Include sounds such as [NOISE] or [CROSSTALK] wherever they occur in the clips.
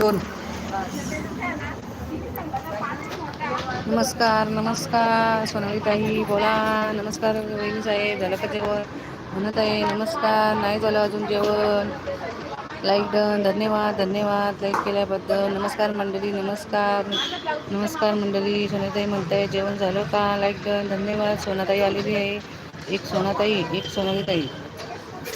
दोन. नमस्कार नमस्कार सोनाली ताई बोला. नमस्कार वहिनी साहेब झालं का जेवण? म्हणत आहे नमस्कार नाही झालं अजून जेवण. लाईक डन धन्यवाद धन्यवाद लाईक केल्याबद्दल. नमस्कार मंडळी नमस्कार. नमस्कार मंडळी सोनाताई म्हणताय जेवण झालं का? लाईक डन धन्यवाद सोनाताई आलेली आहे. एक सोनाताई एक सोनाली ताई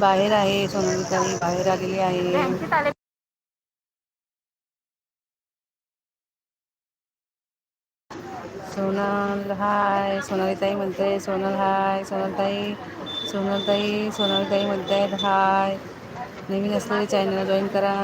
बाहेर आहे सोनाली ताई बाहेर आलेली आहे. सोनल हाय. सोनाली ताई म्हणते सोनल हाय. सोनाल ताई सोनल ताई सोनाली ताई म्हणते हाय. नवीन असलेले चॅनल जॉईन करा.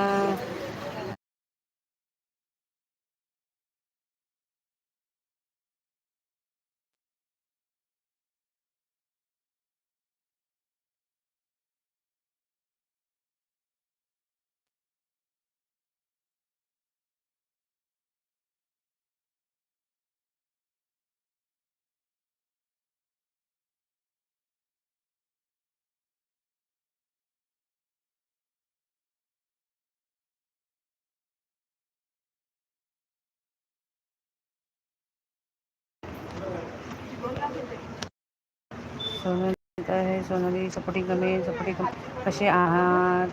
सोनल आहे. सोनाली सपोर्टिंग कमी सपोर्टिंग कमेंट कसे आहात?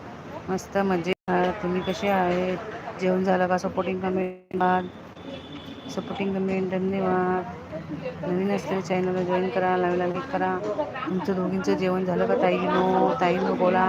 मस्त मजे आहात. तुम्ही कसे आहेत? जेवण झालं का? सपोर्टिंग कमेंट सपोर्टिंग कमेंट धन्यवाद. नवीन असलेल्या चॅनलला जॉईन करा लाईव्हला लाईक करा. तुमचं दोघींचं जेवण झालं का ताई? नो ताई नो बोला.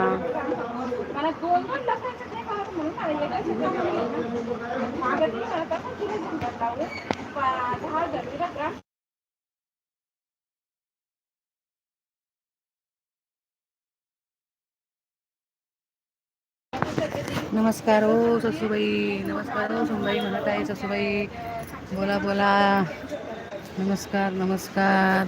नमस्कार हो ससूबाई. नमस्कार हो सुनबाई म्हणत आहे ससूबाई. बोला बोला. नमस्कार नमस्कार.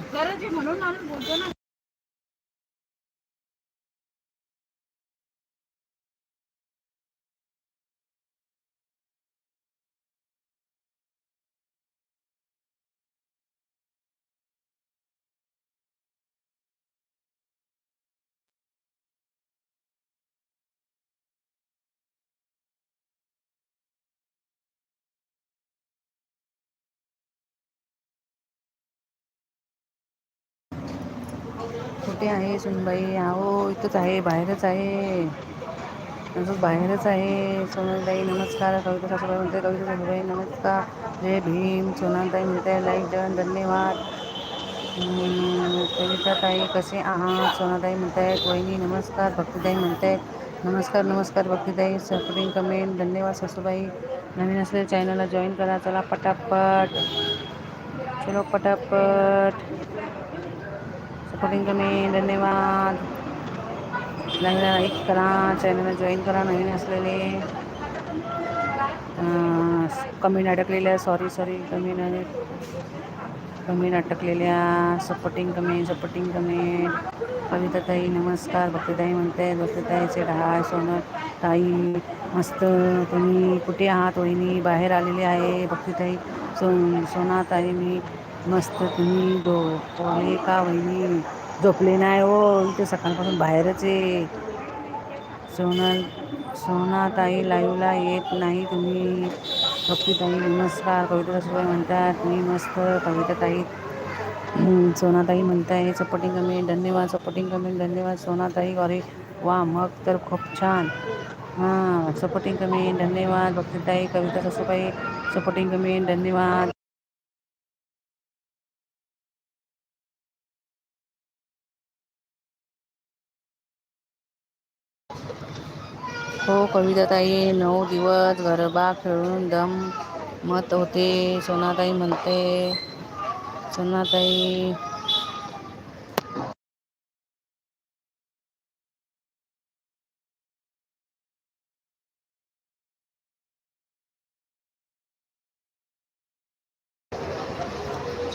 कुठे आहे सुनबाई? आहो इथंच आहे, बाहेरच आहे. तसंच बाहेरच आहे. सोनलताई, नमस्कार. कविता सासूबाई म्हणते, कविता सासूबाई, नमस्कार. जय भीम. सोनालताई म्हणते लाईक डन धन्यवाद. कविता ताई कसे आहात? सोनाताई म्हणतायत वहिनी, नमस्कार. भक्तीताई म्हणतायत नमस्कार नमस्कार. भक्तीताई सपोर्टिंग कमेंट, धन्यवाद सासूबाई. नवीन असलेल्या चॅनलला जॉईन करा. चला, पटापट. चलो, पटापट. सपोर्टिंग कमेंट धन्यवाद। लाईक करा चॅनलला जॉईन करा नवीन असलेले कमी अडकलेल्या सॉरी सॉरी कमेंट कमेंट अटकलेल्या सपोर्टिंग कमेंट सपोर्टिंग कमेंट कविताताई नमस्कार। भक्तीताई म्हणते भक्तीताईचे डहाय सोनं ताई मस्त तुम्ही कुठे आहात? वहिनी बाहेर आलेले आहे. भक्तीताई सो सोना ताई मी मस्त तुम्ही दो पोले का वहिनी झोपले नाही हो? इथे सकाळपासून बाहेरच आहे. सोनल सोना ताई लाईव्हला येत नाही तुम्ही. भक्तीताई नमस्कार. कविता सुभाई म्हणतात मी मस्त. कविता ताई सोनाताई म्हणताय सपोर्टिंग कमेंट धन्यवाद सपोर्टिंग कमेंट धन्यवाद सोनाताई अरे वा मग तर खूप छान. हां सपोर्टिंग कमेंट धन्यवाद भक्तीताई कविता सासूबाई सपोर्टिंग कमेंट धन्यवाद. कविताताई नऊ दिवस गरबा खेळून दम मत होते. सोनाताई म्हणते सोनाताई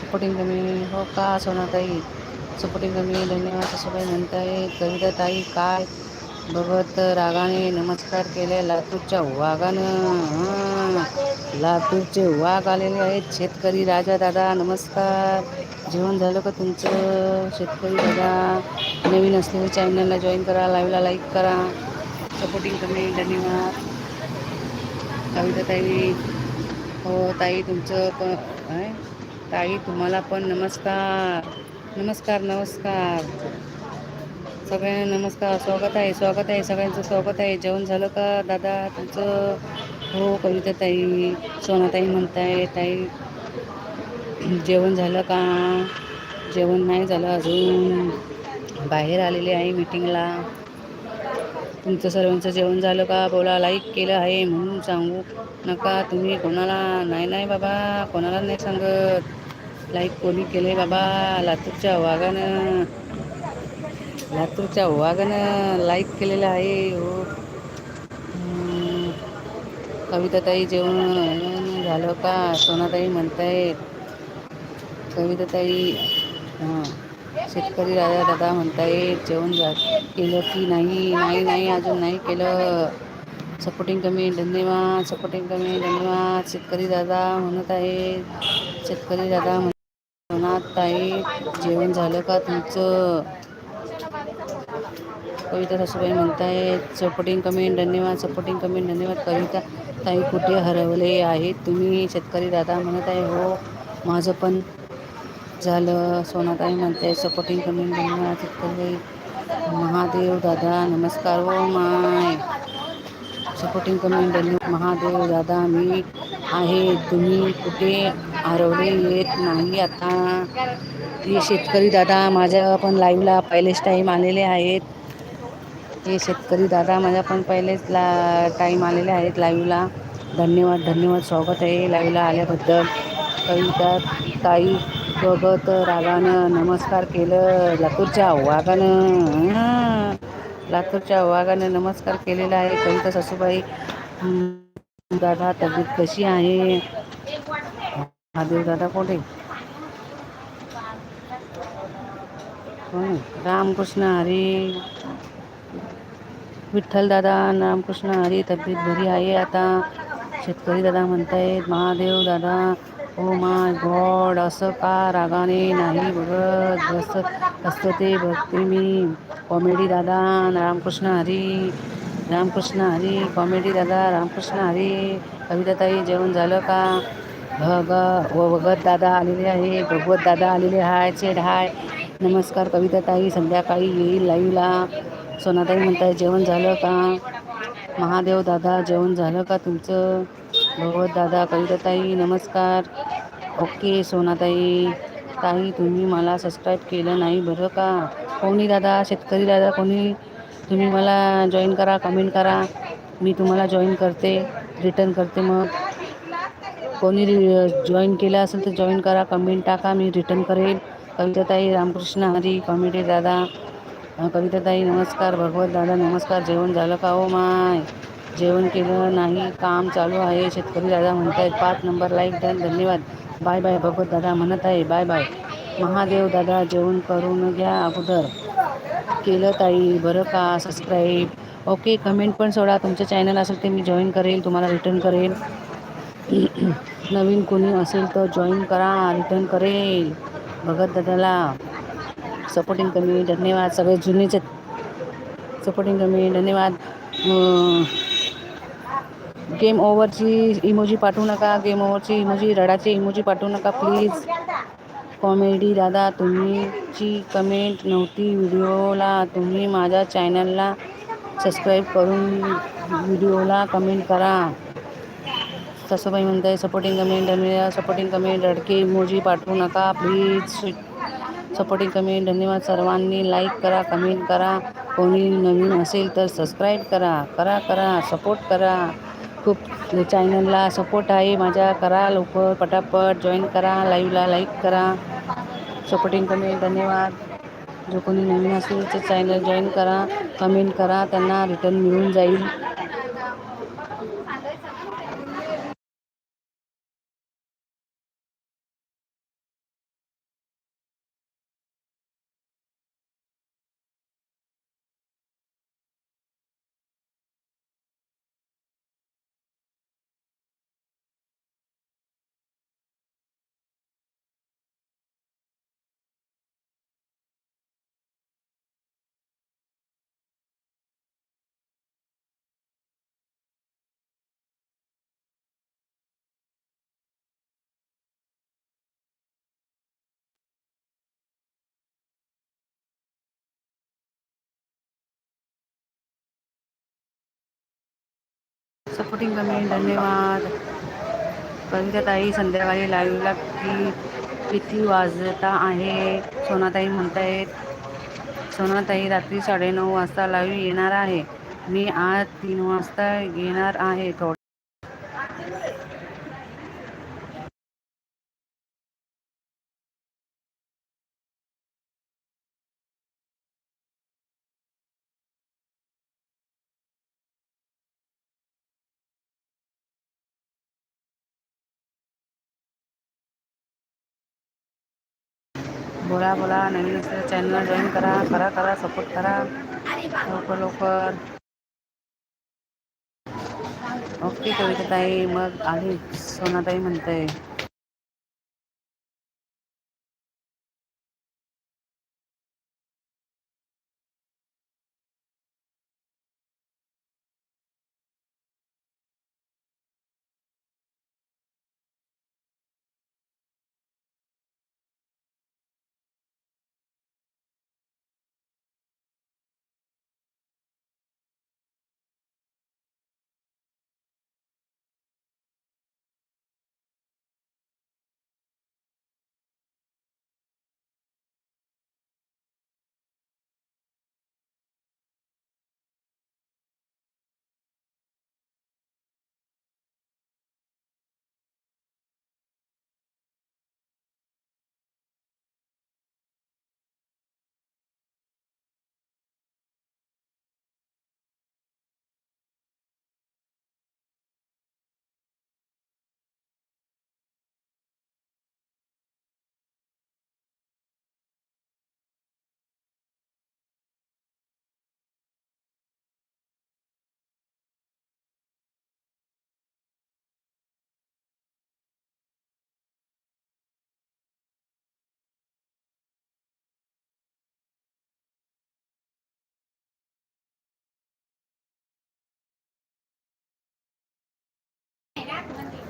सपोर्टिंग कमी हो का सोनाताई? सपोर्टिंग कमी धन्यवाद सगळे म्हणताय. कविताताई काय बघत रागाने नमस्कार केले लातूरच्या वाघानं. लातूरचे वाघ आलेले आहेत शेतकरी राजा दादा नमस्कार. जेवण झालं का तुमचं शेतकरी दादा? नवीन असलेल्या चॅनलला जॉईन करा लाईव्हला लाईक करा. सपोर्टिंग कमी धन्यवाद. कविता ताई हो ताई तुमचं पण ताई तुम्हाला पण नमस्कार. नमस्कार नमस्कार. सगळ्यांना नमस्कार स्वागत आहे स्वागत आहे सगळ्यांचं स्वागत आहे. जेवण झालं का दादा? तुमचं? हो कविता ताई? सोनाताई म्हणताय ताई. जेवण झालं का? जेवण नाही झालं अजून. बाहेर आलेले आहे मीटिंगला तुमचं सर्वांचं जेवण झालं का? बोला लाईक केलं आहे म्हणून सांगू नका. तुम्ही कोणाला? नाही नाही बाबा कोणाला नाही सांगत. लाईक कोणी केले बाबा लातूरच्या वाघानं. लातूरच्या वाघानं लाईक केलेलं आहे. हो. कविताताई जेवण झालं का? सोनाताई म्हणतायत कविताताई हां. शेतकरी राजा दादा म्हणतायत जेवण झा केलं की नाही? नाही नाही अजून नाही केलं. सपोर्टिंग कमी धन्यवाद. सपोर्टिंग कमी धन्यवाद. शेतकरी दादा म्हणत आहेत शेतकरी दादा म्हण म्हणत आहेत जेवण झालं का तुमचं? कविता सासूबाई म्हणतायत सपोर्टिंग कमेंट धन्यवाद सपोर्टिंग कमेंट धन्यवाद कविता ताई कुठे हरवले आहेत? तुम्ही शेतकरी दादा म्हणत आहे हो माझं पण झालं. सोनाताई म्हणते सपोर्टिंग कमेंट धन्यवाद शेतकरी महादेव दादा नमस्कार हो माय. सपोर्टिंग कमेंट धन्यवाद महादेव दादा मी आहे तुम्ही कुठे हरवले येत नाही आता? हे शेतकरी दादा माझ्या पण लाईव्हला पहिलेच टाईम आलेले आहेत. हे शेतकरी दादा माझ्या पण पहिलेच ला टाईम आलेले आहेत लाईव्हला. धन्यवाद धन्यवाद. स्वागत आहे लाईव्हला आल्याबद्दल. कविता ताई सोबत रागानं नमस्कार केलं. लातूरच्या वाघानं. लातूरच्या वाघानं नमस्कार केलेला आहे. कविता सासूबाई दादा तब्येत कशी आहे? महादेव दादा कोठे? रामकृष्ण हरी विठ्ठल दादा रामकृष्ण हरी तब्येत बरी आहे आता. शेतकरी दादा म्हणतायत महादेव दादा ओ माय गॉड असं का रागाने नाही बघत बस असतं ते बघते मी. कॉमेडी दादा रामकृष्ण हरी रामकृष्ण हरी कॉमेडी दादा रामकृष्ण हरी. कविताताई जेवण झालं का? भग ग भगत दादा आलेले आहे भगवत दादा आलेले हाय चेड हाय. नमस्कार कविताताई संध्याकाळी येईल लाईव्हला. सोनाताई म्हणताय जेवण झालं का? महादेव दादा जेवण झालं का तुमचं? भगवत दादा कविताताई नमस्कार. ओके सोनाताई. ताई तुम्ही मला सबस्क्राईब केलं नाही बरं का? कोणी दादा? शेतकरी दादा कोणी? तुम्ही मला जॉईन करा कमेंट करा. मी तुम्हाला जॉईन करते रिटर्न करते मग. कोणी जॉईन केलं असेल तर जॉईन करा कमेंट टाका मी रिटर्न करेल. कविताताई रामकृष्ण हरी कॉमेडी दादा. कविताताई नमस्कार. भगवत दादा नमस्कार. जेवण झालं का? हो माय. जेवण केलं नाही काम चालू आहे. शेतकरी दादा म्हणत आहेत पाच नंबर लाईक डन. धन्यवाद. बाय बाय भगवत दादा म्हणत आहे. Bye bye. महादेव दादा जेवण करून घ्या अगोदर. केलं ताई. बरं का? सबस्क्राईब ओके कमेंट पण सोडा. तुमचं चॅनल असेल ते मी जॉईन करेल. तुम्हाला रिटर्न करेल. [CLEARS THROAT] नवीन कोणी असेल तर जॉईन करा. रिटर्न करेल. भगत दादाला. सपोर्टिंग कमी धन्यवाद सगळे जुनेच सपोर्टिंग कमी धन्यवाद. अं, गेम ओव्हरची इमोजी पाठवू नका गेम ओवर ओव्हरची इमोजी रडाची इमोजी पाठवू नका प्लीज़ कॉमेडी दादा तुमची कमेंट नव्हती व्हिडिओला तुम्ही माझ्या चॅनलला सबस्क्राईब करून व्हिडिओला कमेंट करा. सासूबाई म्हणताय सपोर्टिंग कमेंट सपोर्टिंग कमेंट रडके इमोजी पाठवू नका प्लीज़ सपोर्टिंग कमेंट धन्यवाद सर्वांनी. लाईक करा कमेंट करा. कोणी नवीन असेल तर सबस्क्राईब करा करा करा सपोर्ट करा. खूप चॅनलला सपोर्ट आहे माझ्या. करा लवकर पटापट जॉईन करा लाईव्हला लाईक करा. सपोर्टिंग कमेंट धन्यवाद. जो कोणी नवीन असेल तर चॅनल जॉईन करा कमेंट करा त्यांना रिटर्न मिळून जाईल. सपोर्टिंग कमेंट धन्यवाद. कविता संध्याकाळी लाईव्हला की किती वाजता आहे? सोनाताई म्हणतायत सोनाताई रात्री साडेनऊ वाजता लाईव्ह येणार आहे. मी आज तीन वाजता येणार आहे. थोडं बोला बोला नवीन असलेल्या चॅनल जॉईन करा करा करा सपोर्ट करा. लवकर लवकर. ओके कविता ताई मग आली सोनाताई म्हणते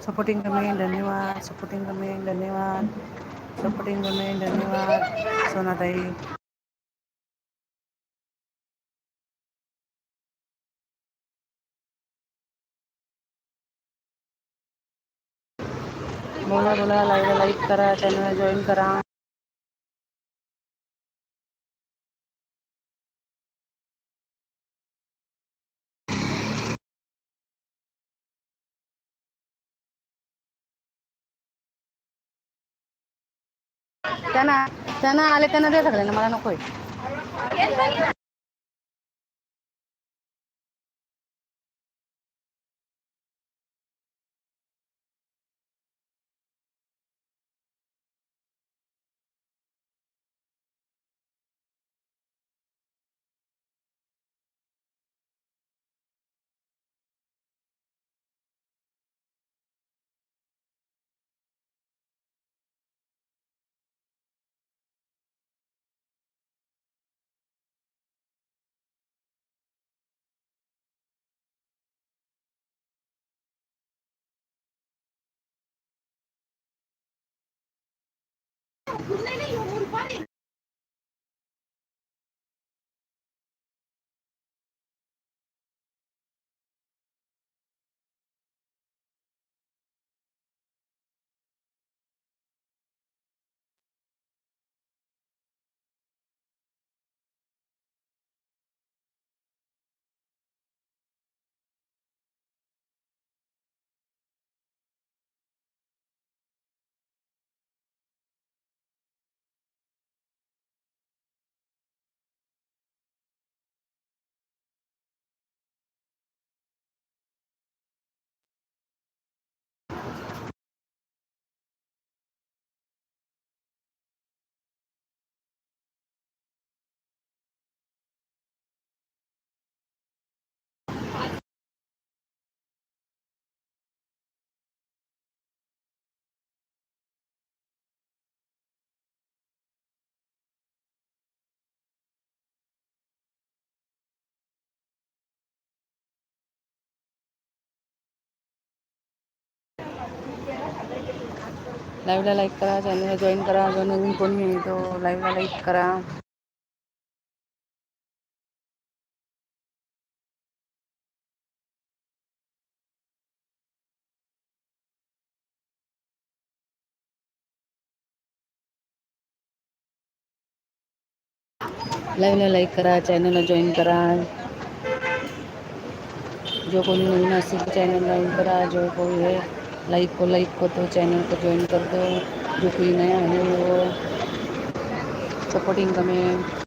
सपोर्टिंग कमेंट धन्यवाद सपोर्टिंग कमेंट धन्यवाद सपोर्टिंग कमेंट धन्यवाद सोनाताई बोला बोला लाईव्हला लाईक करा चॅनलला जॉईन करा त्यांना त्यांना आले त्यांना दे सगळ्यांना मला नकोय. लाईव्हला लाइक करा चैनल जॉइन तो करा. जो नवीन को मी तो लाईव्हला लाइक करा. लाईव्हला लाइक करा चैनल जॉइन करा. जो कोई नवीन असेल चैनल चॅनल करा. जो कोई है लाइक को लाइक को दो चैनल को ज्वाइन कर दो जो कोई नया है वो सपोर्टिंग कमेंट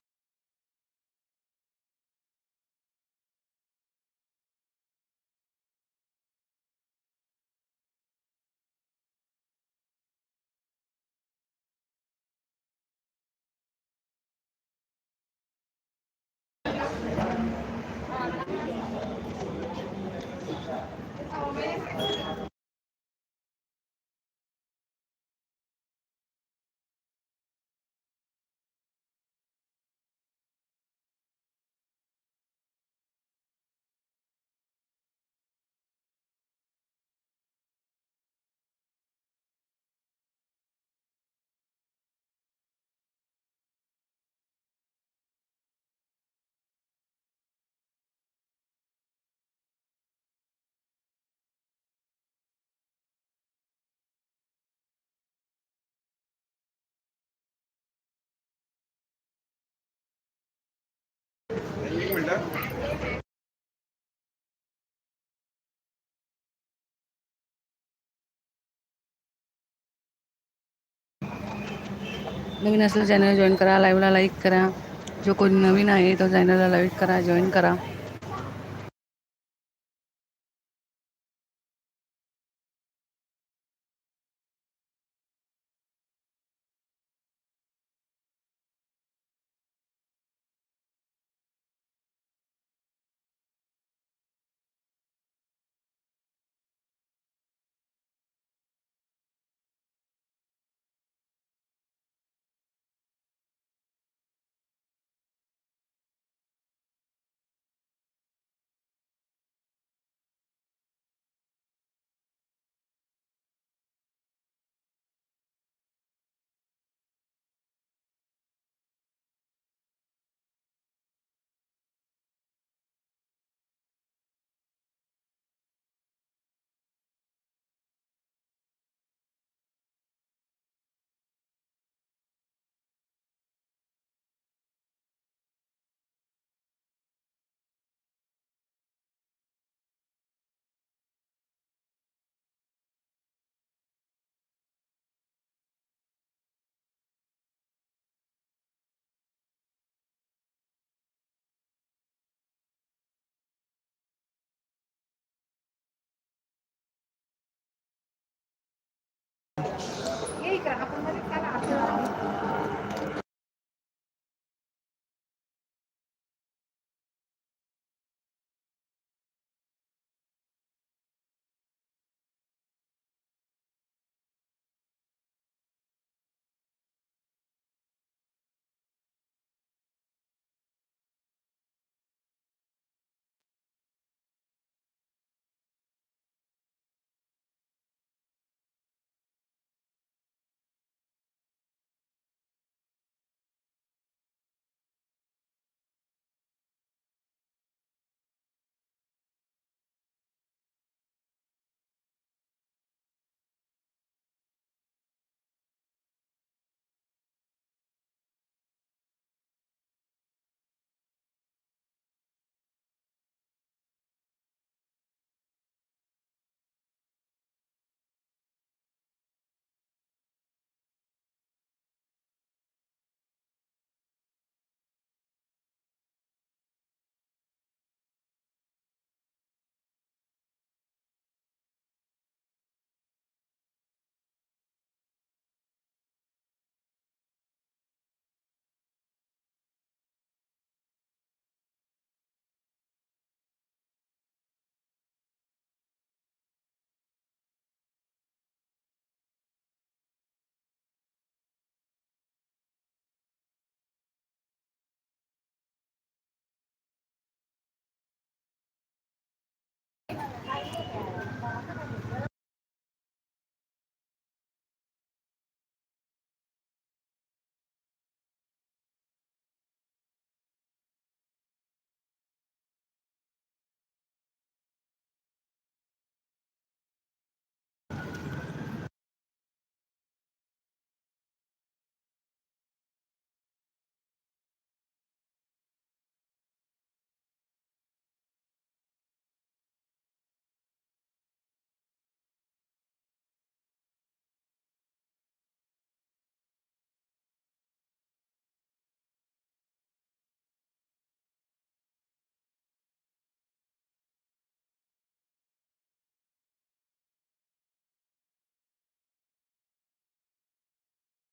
नवीन असलेलं चॅनल जॉईन करा लाईव्हला लाईक करा. जो कोणी नवीन आहे तो चॅनलला लाईक करा जॉईन करा. grano